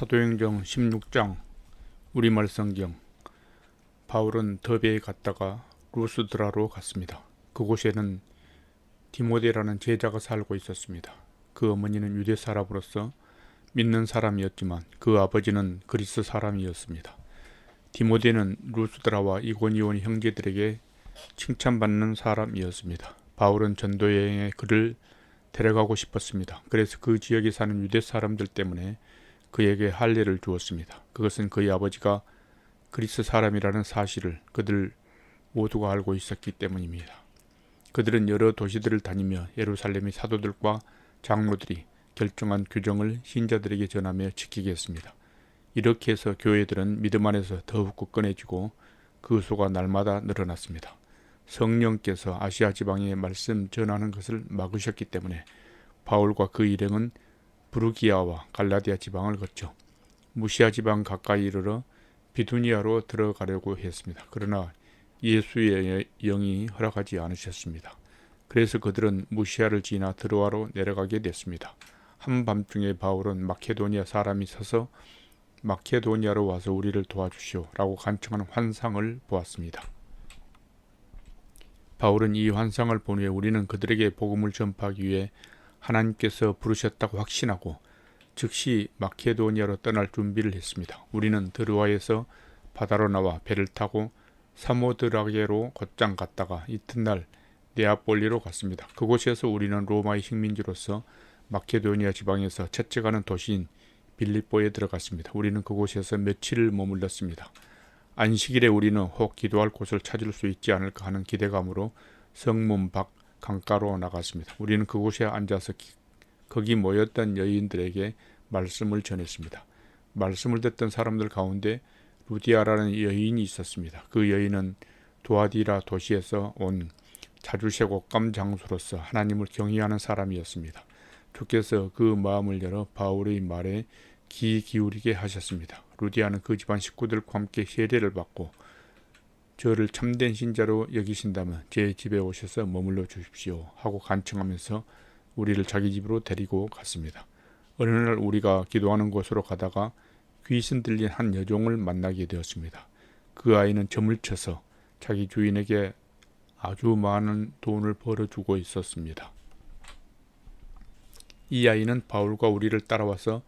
사도행정 16장 우리말 성경 바울은 더베에 갔다가 루스드라로 갔습니다. 그곳에는 디모데라는 제자가 살고 있었습니다. 그 어머니는 유대 사람으로서 믿는 사람이었지만 그 아버지는 그리스 사람이었습니다. 디모데는 루스드라와 이고니온 형제들에게 칭찬받는 사람이었습니다. 바울은 전도 여행에 그를 데려가고 싶었습니다. 그래서 그 지역에 사는 유대 사람들 때문에 그에게 할례를 주었습니다. 그것은 그의 아버지가 그리스 사람이라는 사실을 그들 모두가 알고 있었기 때문입니다. 그들은 여러 도시들을 다니며 예루살렘의 사도들과 장로들이 결정한 규정을 신자들에게 전하며 지키게 했습니다. 이렇게 해서 교회들은 믿음 안에서 더욱 굳건해지고 그 수가 날마다 늘어났습니다. 성령께서 아시아 지방에 말씀 전하는 것을 막으셨기 때문에 바울과 그 일행은 부르기아와 갈라디아 지방을 거쳐 무시아 지방 가까이 이르러 비두니아로 들어가려고 했습니다. 그러나 예수의 영이 허락하지 않으셨습니다. 그래서 그들은 무시아를 지나 드로아로 내려가게 됐습니다. 한밤중에 바울은 마케도니아 사람이 서서 마케도니아로 와서 우리를 도와주시오 라고 간청하는 환상을 보았습니다. 바울은 이 환상을 본 후에 우리는 그들에게 복음을 전파하기 위해 하나님께서 부르셨다고 확신하고 즉시 마케도니아로 떠날 준비를 했습니다. 우리는 드루아에서 바다로 나와 배를 타고 사모드라게로 곧장 갔다가 이튿날 네아폴리로 갔습니다. 그곳에서 우리는 로마의 식민지로서 마케도니아 지방에서 첫째 가는 도시인 빌립보에 들어갔습니다. 우리는 그곳에서 며칠을 머물렀습니다. 안식일에 우리는 혹 기도할 곳을 찾을 수 있지 않을까 하는 기대감으로 성문 밖 강가로 나갔습니다. 우리는 그곳에 앉아서 기, 거기 모였던 여인들에게 말씀을 전했습니다. 말씀을 듣던 사람들 가운데 루디아라는 여인이 있었습니다. 그 여인은 도아디라 도시에서 온 자주색 옷감 장수로서 하나님을 경외하는 사람이었습니다. 주께서 그 마음을 열어 바울의 말에 귀 기울이게 하셨습니다. 루디아는 그 집안 식구들과 함께 세례를 받고 저를 참된 신자로 여기신다면 제 집에 오셔서 머물러 주십시오 하고 간청하면서 우리를 자기 집으로 데리고 갔습니다. 어느 날 우리가 기도하는 곳으로 가다가 귀신 들린 한 여종을 만나게 되었습니다. 그 아이는 점을 쳐서 자기 주인에게 아주 많은 돈을 벌어주고 있었습니다. 이 아이는 바울과 우리를 따라와서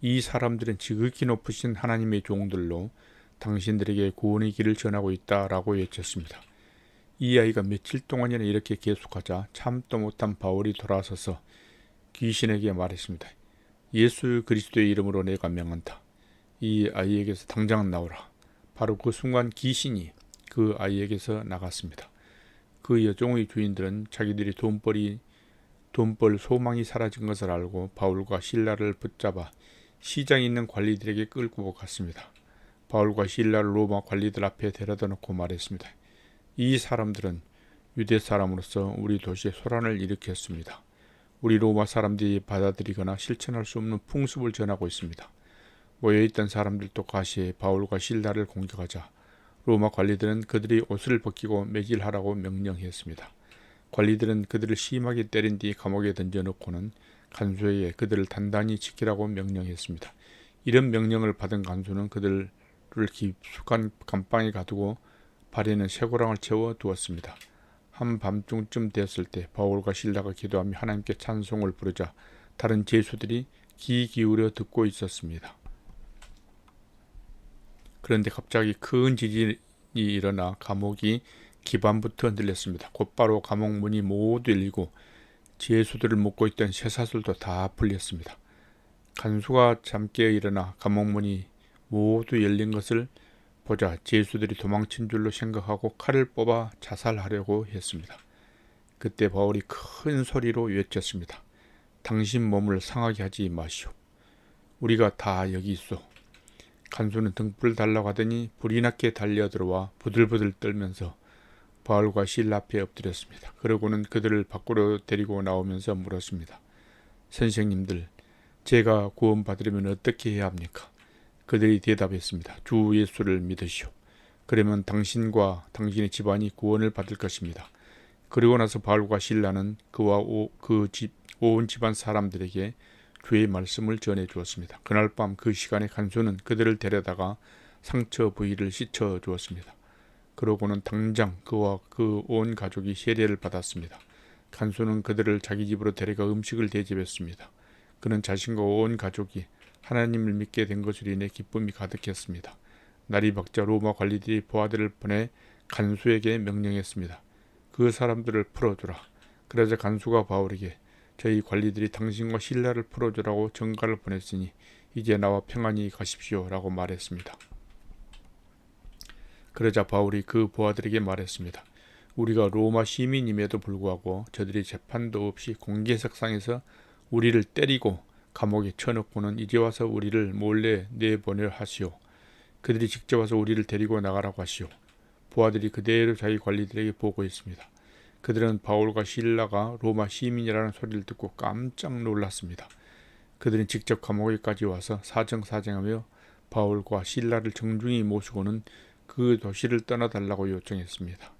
이 사람들은 지극히 높으신 하나님의 종들로 당신들에게 구원의 길을 전하고 있다라고 외쳤습니다. 이 아이가 며칠 동안이나 이렇게 계속하자 참도 못한 바울이 돌아서서 귀신에게 말했습니다. 예수 그리스도의 이름으로 내가 명한다. 이 아이에게서 당장 나오라. 바로 그 순간 귀신이 그 아이에게서 나갔습니다. 그 여종의 주인들은 자기들이 돈벌이 돈벌 소망이 사라진 것을 알고 바울과 신라를 붙잡아 시장에 있는 관리들에게 끌고 갔습니다. 바울과 신라를 로마 관리들 앞에 데려다 놓고 말했습니다. 이 사람들은 유대 사람으로서 우리 도시에 소란을 일으켰습니다. 우리 로마 사람들이 받아들이거나 실천할 수 없는 풍습을 전하고 있습니다. 모여있던 사람들도 가시에 바울과 신라를 공격하자 로마 관리들은 그들이 옷을 벗기고 매질하라고 명령했습니다. 관리들은 그들을 심하게 때린 뒤 감옥에 던져놓고는 간수에게 그들을 단단히 지키라고 명령했습니다. 이런 명령을 받은 간수는 그들 을 깊숙한 감방에 가두고 발에는 쇠고랑을 채워 두었습니다. 한밤중쯤 됐을 때 바울과 신라가 기도하며 하나님께 찬송을 부르자 다른 제수들이 귀 기울여 듣고 있었습니다. 그런데 갑자기 큰 지진이 일어나 감옥이 기반부터 흔들렸습니다. 곧바로 감옥 문이 모두 열리고 제수들을 묶고 있던 쇠사슬도 다 풀렸습니다. 간수가 잠깨 일어나 감옥 문이 모두 열린 것을 보자 제수들이 도망친 줄로 생각하고 칼을 뽑아 자살하려고 했습니다. 그때 바울이 큰 소리로 외쳤습니다. 당신 몸을 상하게 하지 마시오. 우리가 다 여기 있어. 간수는 등불 달라고 하더니 불이 나게 달려들어와 부들부들 떨면서 바울과 실 앞에 엎드렸습니다. 그러고는 그들을 밖으로 데리고 나오면서 물었습니다. 선생님들, 제가 구원받으려면 어떻게 해야 합니까? 그들이 대답했습니다. 주 예수를 믿으시오. 그러면 당신과 당신의 집안이 구원을 받을 것입니다. 그리고 나서 바울과 신라는 그와 그 집, 온 집안 사람들에게 주의 말씀을 전해 주었습니다. 그날 밤 그 시간에 간수는 그들을 데려다가 상처 부위를 씻어 주었습니다. 그러고는 당장 그와 그 온 가족이 세례를 받았습니다. 간수는 그들을 자기 집으로 데려가 음식을 대접했습니다. 그는 자신과 온 가족이 하나님을 믿게 된 것으로 인해 기쁨이 가득했습니다. 날이 밝자 로마 관리들이 보아들을 보내 간수에게 명령했습니다. 그 사람들을 풀어주라. 그러자 간수가 바울에게 저희 관리들이 당신과 신라를 풀어주라고 전가를 보냈으니 이제 나와 평안히 가십시오라고 말했습니다. 그러자 바울이 그 보아들에게 말했습니다. 우리가 로마 시민임에도 불구하고 저들이 재판도 없이 공개 석상에서 우리를 때리고 감옥에 쳐넣고는 이제 와서 우리를 몰래 내보내 하시오. 그들이 직접 와서 우리를 데리고 나가라고 하시오. 보아들이 그대로 자기 관리들에게 보고했습니다. 그들은 바울과 신라가 로마 시민이라는 소리를 듣고 깜짝 놀랐습니다. 그들은 직접 감옥에까지 와서 사정사정하며 바울과 신라를 정중히 모시고는 그 도시를 떠나달라고 요청했습니다.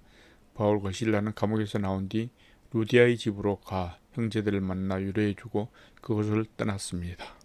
바울과 신라는 감옥에서 나온 뒤 루디아의 집으로 가 형제들을 만나 유래해주고 그곳을 떠났습니다.